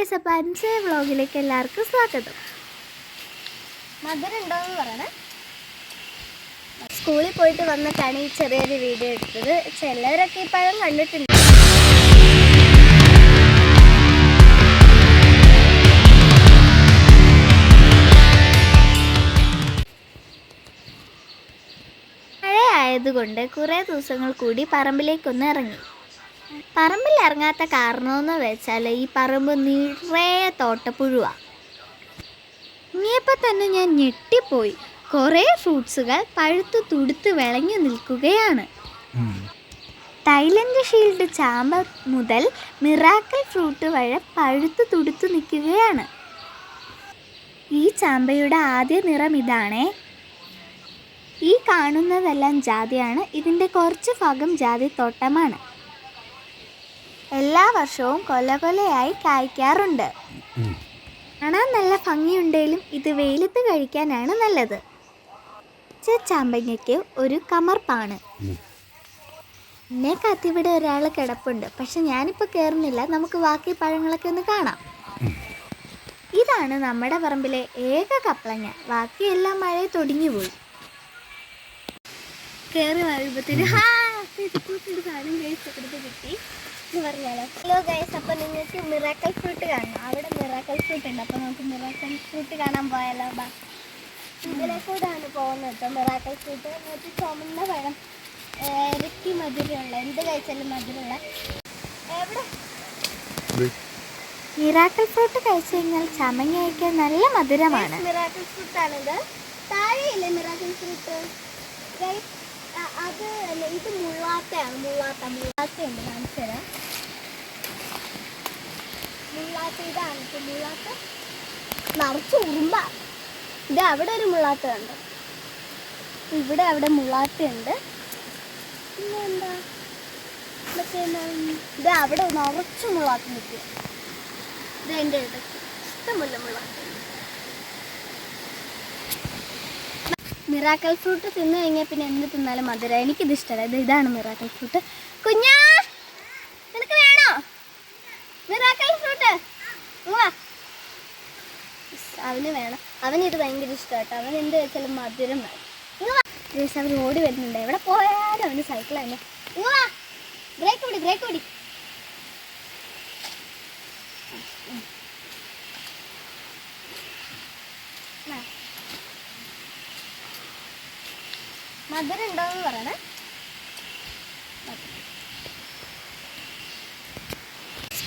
Guys അപ്പം അഞ്ച് വ്ളോഗിലേക്ക് എല്ലാവർക്കും സ്വാഗതം. മധുരം ഉണ്ടോയെന്ന് പറയണേ. സ്കൂളിൽ പോയിട്ട് വന്നിട്ടാണ് ഈ ചെറിയൊരു വീഡിയോ എടുത്തത്. ചിലരൊക്കെ ഈ പഴം കണ്ടിട്ടുണ്ട്. മഴയായതുകൊണ്ട് കുറേ ദിവസങ്ങൾ കൂടി പറമ്പിലേക്കൊന്ന് ഇറങ്ങി. പറമ്പിൽ ഇറങ്ങാത്ത കാരണമെന്ന് വെച്ചാൽ ഈ പറമ്പ് നിറയെ തോട്ടപ്പുഴുവാ. ഇനിയപ്പോൾ തന്നെ ഞാൻ ഞെട്ടിപ്പോയി. കുറേ ഫ്രൂട്ട്സുകൾ പഴുത്ത് തുടുത്ത് വിളഞ്ഞു നിൽക്കുകയാണ്. തൈലൻഡ് ഷീൽഡ് ചാമ്പ മുതൽ മിറാക്കൽ ഫ്രൂട്ട് വരെ പഴുത്ത് തുടുത്ത് നിൽക്കുകയാണ്. ഈ ചാമ്പയുടെ ആദ്യ നിറം ഇതാണേ. ഈ കാണുന്നതെല്ലാം ജാതിയാണ്. ഇതിന്റെ കുറച്ച് ഭാഗം ജാതി തോട്ടമാണ്. എല്ലാ വർഷവും കൊല കൊലയായി കായ്ക്കാറുണ്ട്. കാണാൻ നല്ല ഭംഗിയുണ്ടെങ്കിലും ഇത് വെയിലത്ത് കഴിക്കാനാണ് നല്ലത്. ചാമ്പങ്ങയ്ക്ക് ഒരു കമർപ്പാണ്. എന്നെ കത്തിവിടെ ഒരാൾ കിടപ്പുണ്ട്. പക്ഷെ ഞാനിപ്പോൾ കയറുന്നില്ല നമുക്ക് ബാക്കി പഴങ്ങളൊക്കെ ഒന്ന് കാണാം. ഇതാണ് നമ്മുടെ പറമ്പിലെ ഏക കപ്പളങ്ങ ബാക്കിയെല്ലാം മഴയെ തൊടിഞ്ഞുപോയി കയറി വരുമ്പത്തിന് ഹാ കിട്ടി. എന്ന് പറഞ്ഞാലോ. ഹലോ ഗൈസ് അപ്പോൾ നിങ്ങൾക്ക് മിറാക്കൽ ഫ്രൂട്ട് കാണണം അവിടെ മിറാക്കൽ ഫ്രൂട്ട് ഉണ്ട്. അപ്പോൾ നമുക്ക് മിറാക്കൽ ഫ്രൂട്ട് കാണാൻ പോയാലോ? ബാ. ഇതിലെ കൂടാണ് പോകുന്നത് കേട്ടോ മിറാക്കൽ ഫ്രൂട്ട് എന്നിട്ട് ചുമന്ന പഴം ഇരട്ടി മധുരമുള്ള എന്ത് കഴിച്ചാലും മധുരമുള്ള. എവിടെ? മിറാക്കൽ ഫ്രൂട്ട് കഴിച്ചു കഴിഞ്ഞാൽ ചമങ്ങ കഴിക്കാൻ നല്ല മധുരമാണ്. മിറാക്കൽ ഫ്രൂട്ട് ആണിത്. താഴെയില്ലേ മിറാക്കൽ ഫ്രൂട്ട് അത് അല്ല, ഇത് മുള്ളാത്തയാണ് മുള്ളാത്ത. മുള്ളാത്തയുണ്ട് കാണിച്ചു തരാം. മുള്ളാത്ത ഇതാണ് മുള്ളാത്ത. നിറച്ച് ഉറുമ്പ. ഇത് അവിടെ ഒരു മുള്ളാത്ത ഉണ്ട് ഇവിടെ അവിടെ മുള്ളാത്തയുണ്ട് പിന്നെ എന്താ മറ്റേ? ഇത് അവിടെ നിറച്ച് മുള്ളാത്ത നിൽക്കുക ഇത് എന്റെ ഇഷ്ടമല്ല മുള്ളാത്ത. മിറാക്കൽ ഫ്രൂട്ട് തിന്നു കഴിഞ്ഞാൽ പിന്നെ എന്ത് തിന്നാലും മധുര. എനിക്കിത് ഇഷ്ടമല്ല ഇത് ഇതാണ് മിറാക്കൽ ഫ്രൂട്ട്. കുഞ്ഞാ നിനക്ക് വേണോ മിറാക്കൽ ഫ്രൂട്ട് അവന് വേണം. അവന് ഇത് ഭയങ്കര ഇഷ്ടമാട്ടോ അവൻ എന്ത് വെച്ചാലും മധുരം വേണം. ഗ്രേസ് അവൻ ഓടി വരുന്നുണ്ട്. എവിടെ പോയാലും അവന് സൈക്കിൾ തന്നെ. ബ്രേക്ക് ഓടി ബ്രേക്ക് ഓടി. മധുരം ഉണ്ടോ എന്ന് പറയണേ.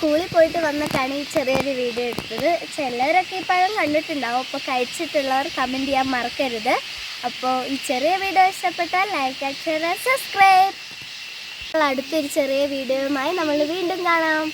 സ്കൂളിൽ പോയിട്ട് വന്നിട്ടാണ് ഈ ചെറിയൊരു വീഡിയോ എടുത്തത്. ചിലരൊക്കെ ഈ പഴം കണ്ടിട്ടുണ്ടാവും. അപ്പോൾ കഴിച്ചിട്ടുള്ളവർ കമന്റ് ചെയ്യാൻ മറക്കരുത്. അപ്പോൾ ഈ ചെറിയ വീഡിയോ ഇഷ്ടപ്പെട്ടാൽ ലൈക്ക് ആക്ഷൻ സബ്സ്ക്രൈബ് അടുത്തൊരു ചെറിയ വീഡിയോയുമായി നമ്മൾ വീണ്ടും കാണാം.